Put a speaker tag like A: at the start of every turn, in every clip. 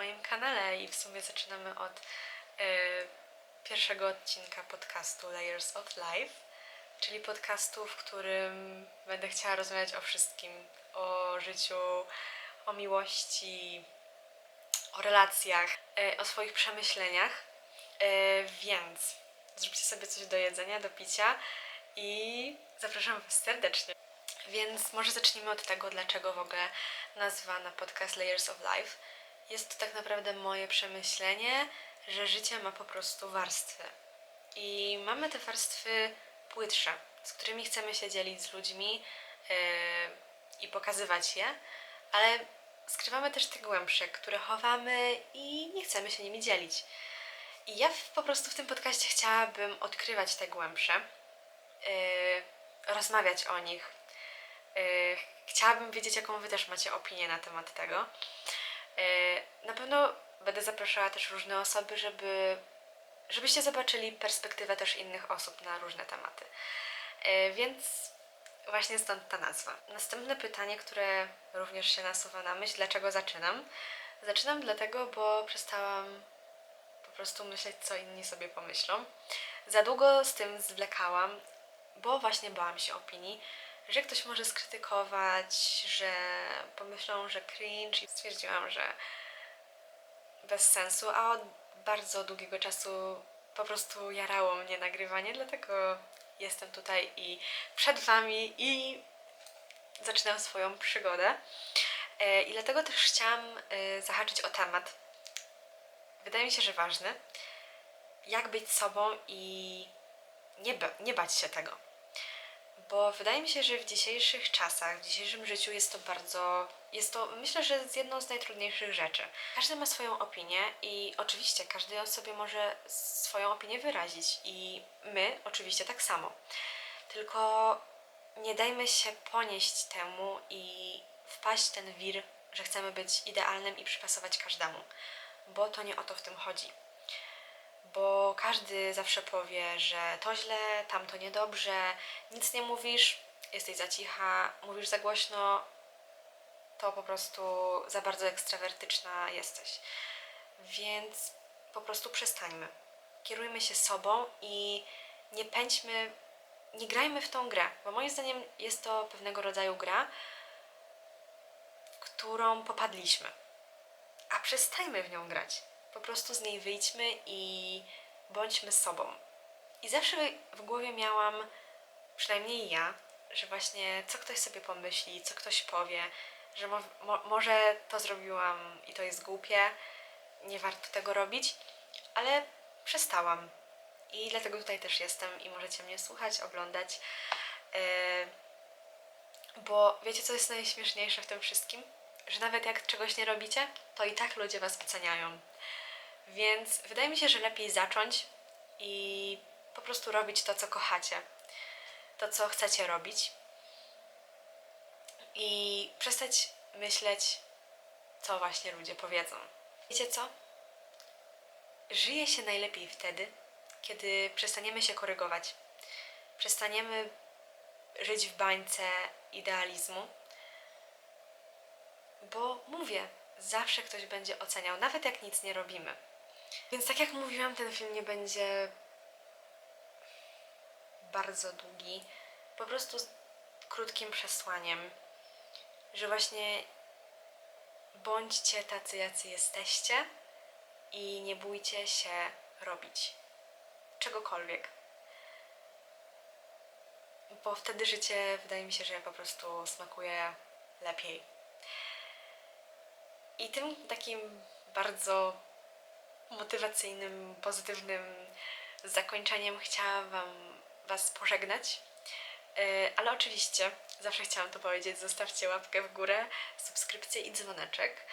A: moim kanale i w sumie zaczynamy od e, pierwszego odcinka podcastu Layers of Life, czyli podcastu, w którym będę chciała rozmawiać o wszystkim, o życiu, o miłości, o relacjach, e, o swoich przemyśleniach. E, więc zróbcie sobie coś do jedzenia, do picia i zapraszam Was serdecznie. Więc może zacznijmy od tego, dlaczego w ogóle nazwa na podcast Layers of Life. Jest to tak naprawdę moje przemyślenie, że życie ma po prostu warstwy. I mamy te warstwy płytsze, z którymi chcemy się dzielić z ludźmi yy, i pokazywać je, ale skrywamy też te głębsze, które chowamy i nie chcemy się nimi dzielić. I ja po prostu w tym podcaście chciałabym odkrywać te głębsze, yy, rozmawiać o nich. Yy, chciałabym wiedzieć, jaką Wy też macie opinię na temat tego. Yy, na pewno będę zapraszała też różne osoby, żeby, żebyście zobaczyli perspektywę też innych osób na różne tematy. Yy, więc właśnie stąd ta nazwa. Następne pytanie, które również się nasuwa na myśl, dlaczego zaczynam? Zaczynam dlatego, bo przestałam po prostu myśleć, co inni sobie pomyślą. Za długo z tym zwlekałam, bo właśnie bałam się opinii, że ktoś może skrytykować, że pomyślą, że cringe i stwierdziłam, że bez sensu, a od bardzo długiego czasu po prostu jarało mnie nagrywanie, dlatego jestem tutaj i przed Wami i zaczynam swoją przygodę. E, I dlatego też chciałam e, zahaczyć o temat. Wydaje mi się, że ważny. Jak być sobą i nie, nie bać się tego. Bo wydaje mi się, że w dzisiejszych czasach, w dzisiejszym życiu jest to bardzo. Jest to, myślę, że jest jedną z najtrudniejszych rzeczy. Każdy ma swoją opinię i oczywiście każdy sobie może swoją opinię wyrazić, i my oczywiście tak samo. Tylko nie dajmy się ponieść temu i wpaść w ten wir, że chcemy być idealnym i przypasować każdemu, bo to nie o to w tym chodzi bo każdy zawsze powie, że to źle, tamto niedobrze, nic nie mówisz, jesteś za cicha, mówisz za głośno, to po prostu za bardzo ekstrawertyczna jesteś. Więc po prostu przestańmy. Kierujmy się sobą i nie pędźmy, nie grajmy w tą grę, bo moim zdaniem jest to pewnego rodzaju gra, w którą popadliśmy. A przestańmy w nią grać po prostu z niej wyjdźmy i bądźmy sobą. I zawsze w głowie miałam, przynajmniej ja, że właśnie co ktoś sobie pomyśli, co ktoś powie, że mo mo może to zrobiłam i to jest głupie, nie warto tego robić, ale przestałam. I dlatego tutaj też jestem i możecie mnie słuchać, oglądać. Yy, bo wiecie, co jest najśmieszniejsze w tym wszystkim? Że nawet jak czegoś nie robicie, to i tak ludzie was oceniają. Więc wydaje mi się, że lepiej zacząć i po prostu robić to, co kochacie, to, co chcecie robić i przestać myśleć, co właśnie ludzie powiedzą. Wiecie co? Żyje się najlepiej wtedy, kiedy przestaniemy się korygować, przestaniemy żyć w bańce idealizmu, bo mówię, zawsze ktoś będzie oceniał, nawet jak nic nie robimy. Więc tak jak mówiłam, ten film nie będzie bardzo długi, po prostu z krótkim przesłaniem, że właśnie bądźcie tacy, jacy jesteście i nie bójcie się robić czegokolwiek. Bo wtedy życie, wydaje mi się, że po prostu smakuje lepiej. I tym takim bardzo motywacyjnym, pozytywnym zakończeniem chciałam wam, Was pożegnać. E, Ale oczywiście, zawsze chciałam to powiedzieć, zostawcie łapkę w górę, subskrypcję i dzwoneczek.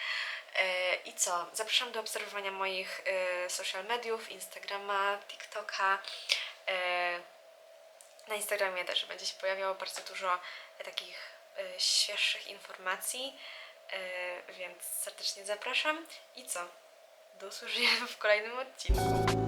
A: E, I co? Zapraszam do obserwowania moich e, social mediów, Instagrama, TikToka. Na Instagramie też będzie się pojawiało bardzo dużo takich świeższych informacji, e, więc serdecznie zapraszam. I co? Do usłyszenia w kolejnym odcinku.